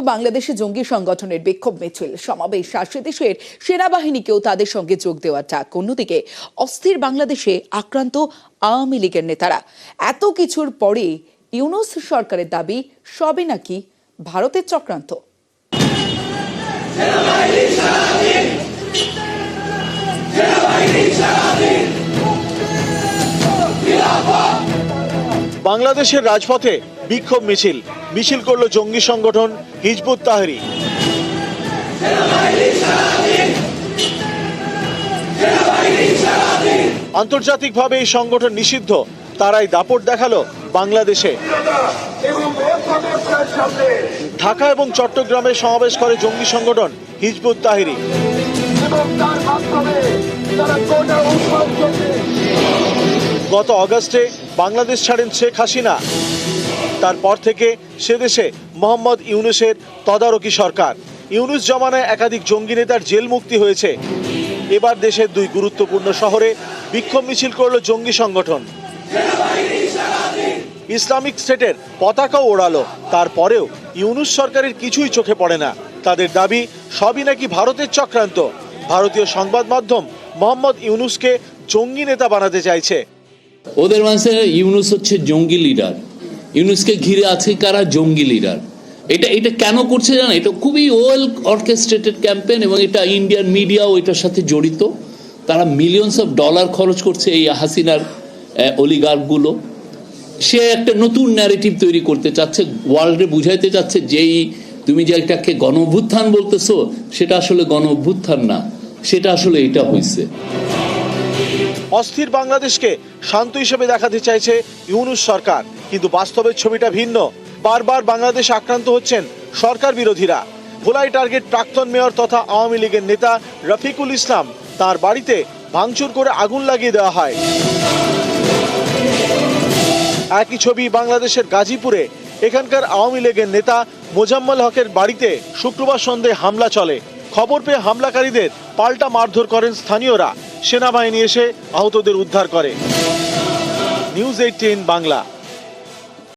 বাংলাদেশে জঙ্গি সংগঠনের বিক্ষোভ মিছিল। সমাবেশ আর দেশের সেনাবাহিনীকেও তাদের সঙ্গে যোগ দেওয়ার ডাক অন্যদিকে, অস্থির বাংলাদেশে আক্রান্ত আওয়ামী লীগের নেতারা। এত কিছুর পরে ইউনুস সরকারের দাবি, সবে নাকি ভারতের চক্রান্ত। বাংলাদেশের রাজপথে বিক্ষোভ মিছিল। মিছিল করল জঙ্গি সংগঠন হিজবুত তাহরি। আন্তর্জাতিকভাবে এই সংগঠন নিষিদ্ধ। তারাই দাপট দেখাল বাংলাদেশে। ঢাকা এবং চট্টগ্রামে সমাবেশ করে জঙ্গি সংগঠন হিজবুত তাহিরি। গত অগস্টে বাংলাদেশ ছাড়েন শেখ হাসিনা। তারপর থেকে সে দেশে মোহাম্মদ ইউনুসের তদারকি সরকার। ইউনুস জমানায় একাধিক জঙ্গি নেতার জেল মুক্তি হয়েছে। এবার দেশের দুই গুরুত্বপূর্ণ শহরে বিক্ষোভ মিছিল করল জঙ্গি সংগঠন। ইসলামিক স্টেটের পতাকাও ওড়ালো। তারপরেও ইউনুস সরকারের কিছুই চোখে পড়ে না। তাদের দাবি, সবই নাকি ভারতের চক্রান্ত। ভারতীয় সংবাদ মাধ্যম মোহাম্মদ ইউনুসকে জঙ্গি নেতা বানাতে চাইছে। ওদের মানুষের ইউনুস হচ্ছে জঙ্গি লিডার ইউনুসকে ঘিরে আছে কারা? জঙ্গি লিডার এটা এটা কেন করছে জানো এটা খুবই ওয়েল অর্কেস্ট্রেটেড ক্যাম্পেন এবং এটা ইন্ডিয়ান মিডিয়াও এটার সাথে জড়িত। তারা মিলিয়নস অফ ডলার খরচ করছে এই হাসিনার অলিগার্কগুলো সে একটা নতুন ন্যারেটিভ তৈরি করতে চাচ্ছে ওয়ার্ল্ডে বুঝাইতে চাচ্ছে যেই তুমি যে এটাকে গণ অভ্যুত্থান বলতেছো, সেটা আসলে গণ অভ্যুত্থান না, সেটা আসলে এটা হয়েছে অস্থির বাংলাদেশকে শান্ত হিসেবে দেখাতে চাইছে ইউনুস সরকার। কিন্তু বাস্তবের ছবিটা ভিন্ন। বারবার বাংলাদেশ আক্রান্ত হচ্ছেন সরকার বিরোধীরা। ভোলাই টার্গেট প্রাক্তন মেয়র তথা আওয়ামী লীগের নেতা রফিকুল ইসলাম তার বাড়িতে ভাঙচুর করে আগুন লাগিয়ে দেওয়া হয়। একই ছবি বাংলাদেশের গাজীপুরে। এখানকার আওয়ামী লীগের নেতা মোজাম্মল হকের বাড়িতে শুক্রবার সন্ধ্যায় হামলা চলে। খবর পেয়ে হামলাকারীদের পাল্টা মারধর করেন স্থানীয়রা। সেনাবাহিনী এসে আহতদের উদ্ধার করে। News eighteen Bangla.